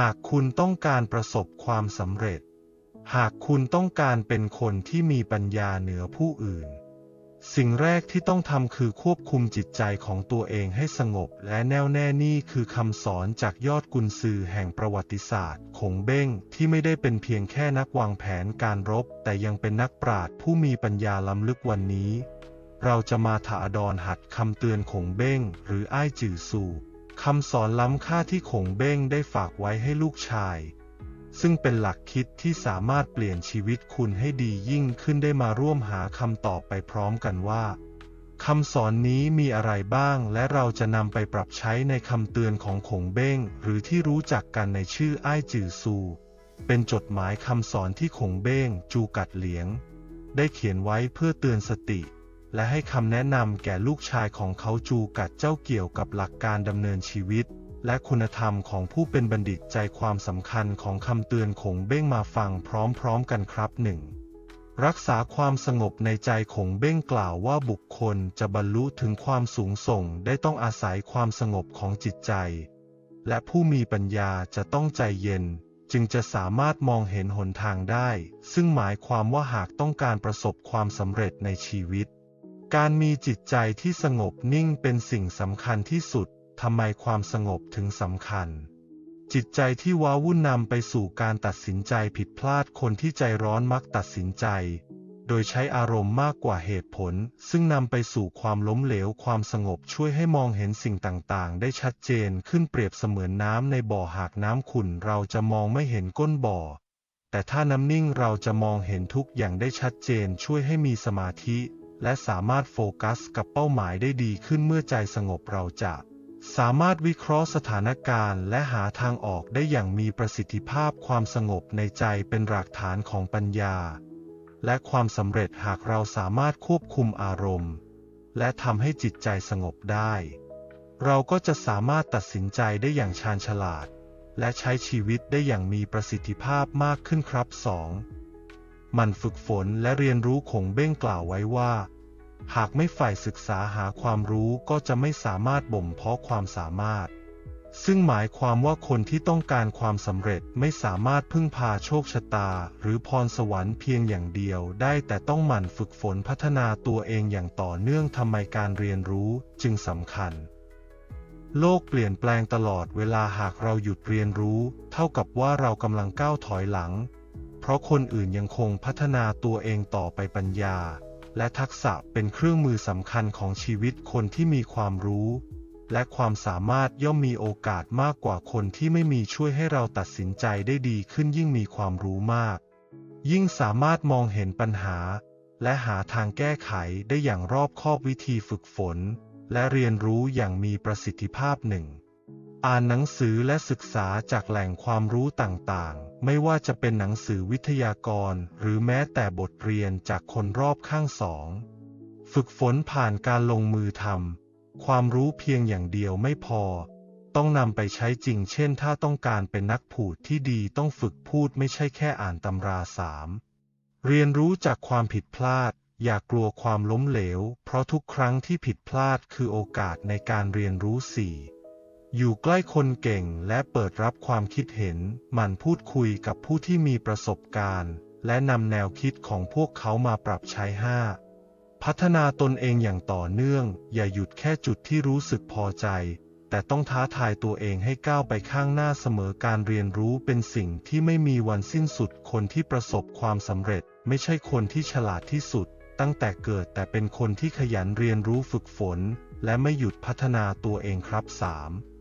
หากคุณต้องการประสบความสำเร็จ หากคุณต้องการเป็นคนที่มีปัญญาเหนือผู้อื่น สิ่งแรกที่ต้องทำคือควบคุมจิตใจของตัวเองให้สงบและแน่วแน่นี่คือคำสอนจากยอดกุนซือแห่งประวัติศาสตร์ ขงเบ้งที่ไม่ได้เป็นเพียงแค่นักวางแผนการรบ แต่ยังเป็นนักปราชญ์ผู้มีปัญญาล้ำลึกวันนี้ เราจะมาถาดอนหัดคำเตือนขงเบ้งหรืออ้ายจือซู คำสอนล้ำค่าที่ขงเบ้งได้ฝากไว้ให้ลูกชาย ซึ่งเป็นหลักคิดที่สามารถเปลี่ยนชีวิตคุณให้ดียิ่งขึ้นได้มาร่วมหาคำตอบไปพร้อมกันว่าคำสอนนี้มีอะไรบ้างและเราจะนำไปปรับใช้ในคำเตือนของขงเบ้ง หรือที่รู้จักกันในชื่ออ้ายจือซู เป็นจดหมายคำสอนที่ขงเบ้ง จูกัดเหลียง ได้เขียนไว้เพื่อเตือนสติ และให้คำแนะนำแก่ลูกชายของเขาจูกัดเจ้าเกี่ยวกับหลักการดำเนินชีวิต และคุณธรรมของผู้เป็นบัณฑิตใจความสำคัญของคำเตือนขงเบ้งมาฟังพร้อมๆกันครับหนึ่งรักษาความสงบในใจขงเบ้งกล่าวว่าบุคคลจะบรรลุถึงความสูงส่งได้ต้องอาศัยความสงบของจิตใจ และผู้มีปัญญาจะต้องใจเย็น จึงจะสามารถมองเห็นหนทางได้ ซึ่งหมายความว่าหากต้องการประสบความสำเร็จในชีวิต การมีจิตใจที่สงบนิ่งเป็นสิ่งสำคัญที่สุด ทำไมความสงบถึงสำคัญ จิตใจที่ว้าวุ่นนำไปสู่การตัดสินใจผิดพลาดคนที่ใจร้อนมักตัดสินใจ โดยใช้อารมณ์มากกว่าเหตุผล ซึ่งนำไปสู่ความล้มเหลวความสงบช่วยให้มองเห็นสิ่งต่างๆ ได้ชัดเจนขึ้นเปรียบเสมือนน้ำในบ่อหากน้ำขุ่นเราจะมองไม่เห็นก้นบ่อแต่ถ้าน้ำนิ่งเราจะมองเห็นทุกอย่างได้ชัดเจนช่วยให้มีสมาธิ และสามารถโฟกัสกับเป้าหมายได้ดีขึ้นเมื่อใจสงบเราจะสามารถวิเคราะห์สถานการณ์ และหาทางออกได้อย่างมีประสิทธิภาพความสงบในใจเป็นรากฐานของปัญญา และความสำเร็จหากเราสามารถควบคุมอารมณ์ และทำให้จิตใจสงบได้ เราก็จะสามารถตัดสินใจได้อย่างชาญฉลาด และใช้ชีวิตได้อย่างมีประสิทธิภาพมากขึ้นครับ 2. มันฝึกฝนและเรียนรู้คงเบ้งกล่าวไว้ว่า หากไม่ใฝ่ศึกษาหาความรู้ก็จะไม่สามารถบ่มเพาะความสามารถ ซึ่งหมายความว่าคนที่ต้องการความสำเร็จไม่สามารถพึ่งพาโชคชะตา หรือพรสวรรค์เพียงอย่างเดียวได้แต่ต้องหมั่นฝึกฝนพัฒนาตัวเองอย่างต่อเนื่องทำไมการเรียนรู้จึงสำคัญ โลกเปลี่ยนแปลงตลอดเวลาหากเราหยุดเรียนรู้ เท่ากับว่าเรากำลังก้าวถอยหลัง เพราะคนอื่นยังคงพัฒนาตัวเองต่อไปปัญญา และทักษะเป็นเครื่องมือสำคัญของชีวิตคนที่มีความรู้ และความสามารถย่อมมีโอกาสมากกว่าคนที่ไม่มีช่วยให้เราตัดสินใจได้ดีขึ้นยิ่งมีความรู้มาก ยิ่งสามารถมองเห็นปัญหา และหาทางแก้ไขได้อย่างรอบคอบวิธีฝึกฝน และเรียนรู้อย่างมีประสิทธิภาพหนึ่ง อ่านหนังสือและศึกษาจากแหล่งความรู้ต่างๆ ไม่ว่าจะเป็นหนังสือวิทยากร หรือแม้แต่บทเรียนจากคนรอบข้างสอง ฝึกฝนผ่านการลงมือทำ ความรู้เพียงอย่างเดียวไม่พอ ต้องนำไปใช้จริง เช่น ถ้าต้องการเป็นนักพูดที่ดีต้องฝึกพูดไม่ใช่แค่อ่านตำราสาม เรียนรู้จากความผิดพลาด อย่ากกลัวความล้มเหลว เพราะทุกครั้งที่ผิดพลาดคือโอกาสในการเรียนรู้สี่ อยู่ใกล้คนเก่งและเปิดรับความคิดเห็น มันพูดคุยกับผู้ที่มีประสบการณ์ และนำแนวคิดของพวกเขามาปรับใช้ห้าพัฒนาตนเองอย่างต่อเนื่อง อย่าหยุดแค่จุดที่รู้สึกพอใจ แต่ต้องท้าทายตัวเองให้ก้าวไปข้างหน้าเสมอการเรียนรู้เป็นสิ่งที่ไม่มีวันสิ้นสุด คนที่ประสบความสำเร็จ ไม่ใช่คนที่ฉลาดที่สุด ตั้งแต่เกิดแต่เป็นคนที่ขยันเรียนรู้ฝึกฝน และไม่หยุดพัฒนาตัวเองครับ 3.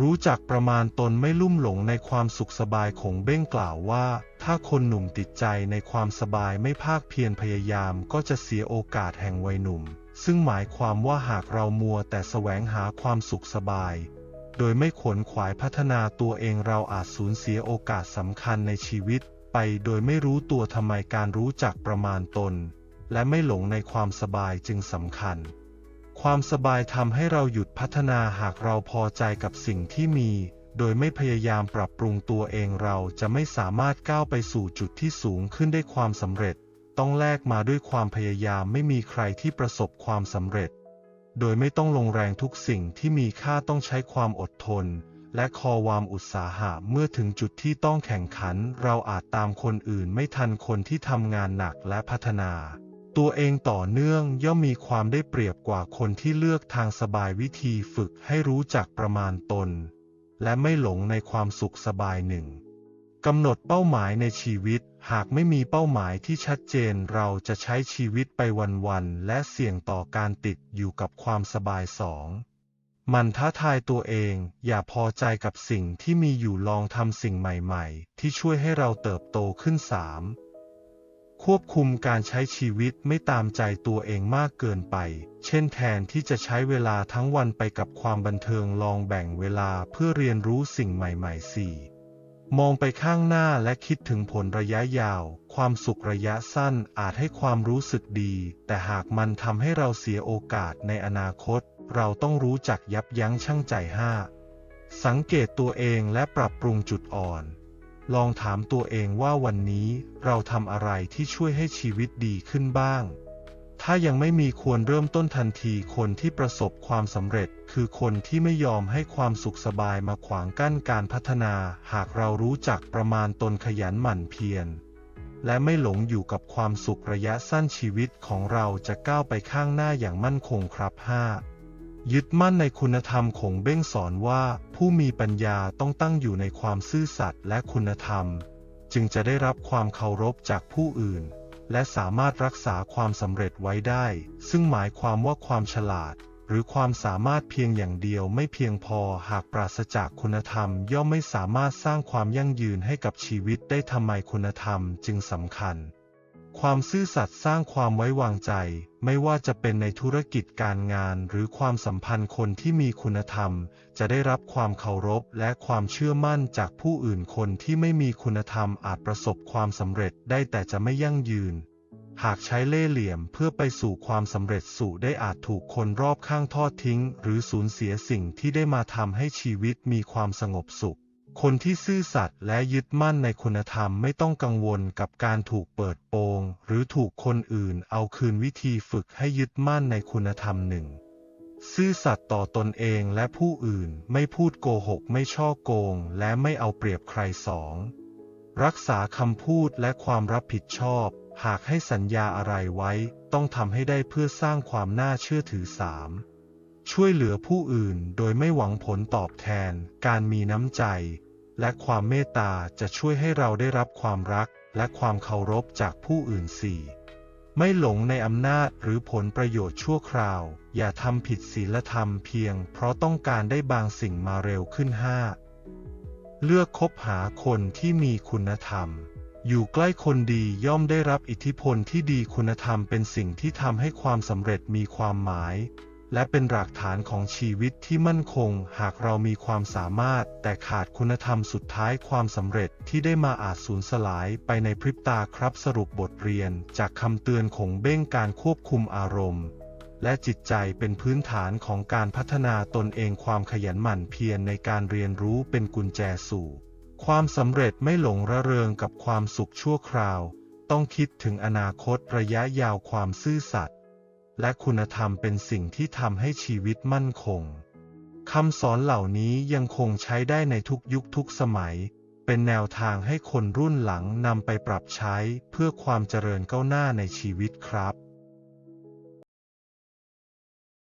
รู้จักประมาณตนไม่ลุ่มหลงในความสุขสบายของเบ้งกล่าวว่า ถ้าคนหนุ่มติดใจในความสบายไม่ภาคเพียรพยายามก็จะเสียโอกาสแห่งวัยหนุ่ม ซึ่งหมายความว่าหากเรามัวแต่แสวงหาความสุขสบาย โดยไม่ขวนขวายพัฒนาตัวเองเราอาจสูญเสียโอกาสสำคัญในชีวิต ไปโดยไม่รู้ตัวทำไมการรู้จักประมาณตน และไม่หลงในความสบายจึงสำคัญ ความสบายทำให้เราหยุดพัฒนาหากเราพอใจกับสิ่งที่มี โดยไม่พยายามปรับปรุงตัวเองเราจะไม่สามารถก้าวไปสู่จุดที่สูงขึ้นได้ความสำเร็จ ต้องแลกมาด้วยความพยายามไม่มีใครที่ประสบความสำเร็จ โดยไม่ต้องลงแรงทุกสิ่งที่มีค่าต้องใช้ความอดทน และคอวามอุตสาหะเมื่อถึงจุดที่ต้องแข่งขัน เราอาจตามคนอื่นไม่ทันคนที่ทำงานหนักและพัฒนา ตัวเองต่อเนื่องย่อมมีความได้เปรียบกว่าคนที่เลือกทางสบายวิธีฝึกให้รู้จักประมาณตน และไม่หลงในความสุขสบายหนึ่งกำหนดเป้าหมายในชีวิต หากไม่มีเป้าหมายที่ชัดเจนเราจะใช้ชีวิตไปวันๆและเสี่ยงต่อการติดอยู่กับความสบายสองมันท้าทายตัวเอง อย่าพอใจกับสิ่งที่มีอยู่ลองทำสิ่งใหม่ ๆ ที่ช่วยให้เราเติบโตขึ้นสาม ควบคุมการใช้ชีวิตไม่ตามใจตัวเองมากเกินไป เช่นแทนที่จะใช้เวลาทั้งวันไปกับความบันเทิงลองแบ่งเวลาเพื่อเรียนรู้สิ่งใหม่ๆสี่มองไปข้างหน้าและคิดถึงผลระยะยาว ความสุขระยะสั้นอาจให้ความรู้สึกดี แต่หากมันทำให้เราเสียโอกาสในอนาคต เราต้องรู้จักยับยั้งชั่งใจห้าสังเกตตัวเองและปรับปรุงจุดอ่อน ลองถามตัวเองว่าวันนี้เราทำอะไรที่ช่วยให้ชีวิตดีขึ้นบ้าง ถ้ายังไม่มีควรเริ่มต้นทันทีคนที่ประสบความสำเร็จ คือคนที่ไม่ยอมให้ความสุขสบายมาขวางกั้นการพัฒนา หากเรารู้จักประมาณตนขยันหมั่นเพียรและไม่หลงอยู่กับความสุขระยะสั้นชีวิตของเราจะก้าวไปข้างหน้าอย่างมั่นคงครับ 5. ยึดมั่นในคุณธรรมของเบ้งสอนว่า ผู้มีปัญญาต้องตั้งอยู่ในความซื่อสัตย์และคุณธรรม จึงจะได้รับความเคารพจากผู้อื่น และสามารถรักษาความสำเร็จไว้ได้ ซึ่งหมายความว่าความฉลาด หรือความสามารถเพียงอย่างเดียวไม่เพียงพอหากปราศจากคุณธรรม ย่อมไม่สามารถสร้างความยั่งยืนให้กับชีวิตได้ทำไมคุณธรรมจึงสำคัญ ความซื่อสัตย์สร้างความไว้วางใจ ไม่ว่าจะเป็นในธุรกิจการงานหรือความสัมพันธ์คนที่มีคุณธรรม จะได้รับความเคารพและความเชื่อมั่นจากผู้อื่นคนที่ไม่มีคุณธรรมอาจประสบความสำเร็จได้แต่จะไม่ยั่งยืน หากใช้เล่ห์เหลี่ยมเพื่อไปสู่ความสำเร็จสู่ได้อาจถูกคนรอบข้างทอดทิ้ง หรือสูญเสียสิ่งที่ได้มาทำให้ชีวิตมีความสงบสุข คนที่ซื่อสัตย์และยึดมั่นในคุณธรรมไม่ต้องกังวลกับการถูกเปิดโปง หรือถูกคนอื่นเอาคืนวิธีฝึกให้ยึดมั่นในคุณธรรมหนึ่งซื่อสัตย์ต่อตนเองและผู้อื่นไม่พูดโกหกไม่ช่อโกง และไม่เอาเปรียบใครสองรักษาคำพูดและความรับผิดชอบ หากให้สัญญาอะไรไว้ ต้องทำให้ได้เพื่อสร้างความน่าเชื่อถือสามช่วยเหลือผู้อื่นโดยไม่หวังผลตอบแทน การมีน้ำใจ และความเมตตาจะช่วยให้เราได้รับความรักและความเคารพจากผู้อื่นสี่ไม่หลงในอำนาจหรือผลประโยชน์ชั่วคราว อย่าทำผิดศีลธรรมเพียง เพราะต้องการได้บางสิ่งมาเร็วขึ้นห้าเลือกคบหาคนที่มีคุณธรรม อยู่ใกล้คนดีย่อมได้รับอิทธิพลที่ดีคุณธรรมเป็นสิ่งที่ทำให้ความสำเร็จมีความหมาย และเป็นรากฐานของชีวิตที่มั่นคง หากเรามีความสามารถ แต่ขาดคุณธรรมสุดท้ายความสำเร็จที่ได้มาอาจสูญสลายไปในพริบตาครับสรุปบทเรียน จากคำเตือนของเบ้งการควบคุมอารมณ์ และจิตใจเป็นพื้นฐานของการพัฒนาตนเองความขยันหมั่นเพียรในการเรียนรู้เป็นกุญแจสู่ความสำเร็จไม่หลงระเริงกับความสุขชั่วคราว ต้องคิดถึงอนาคตระยะยาวความซื่อสัตย์ และคุณธรรมเป็นสิ่งที่ทำให้ชีวิตมั่นคงคำสอนเหล่านี้ยังคงใช้ได้ในทุกยุคทุกสมัย เป็นแนวทางให้คนรุ่นหลังนำไปปรับใช้เพื่อความเจริญก้าวหน้าในชีวิตครับ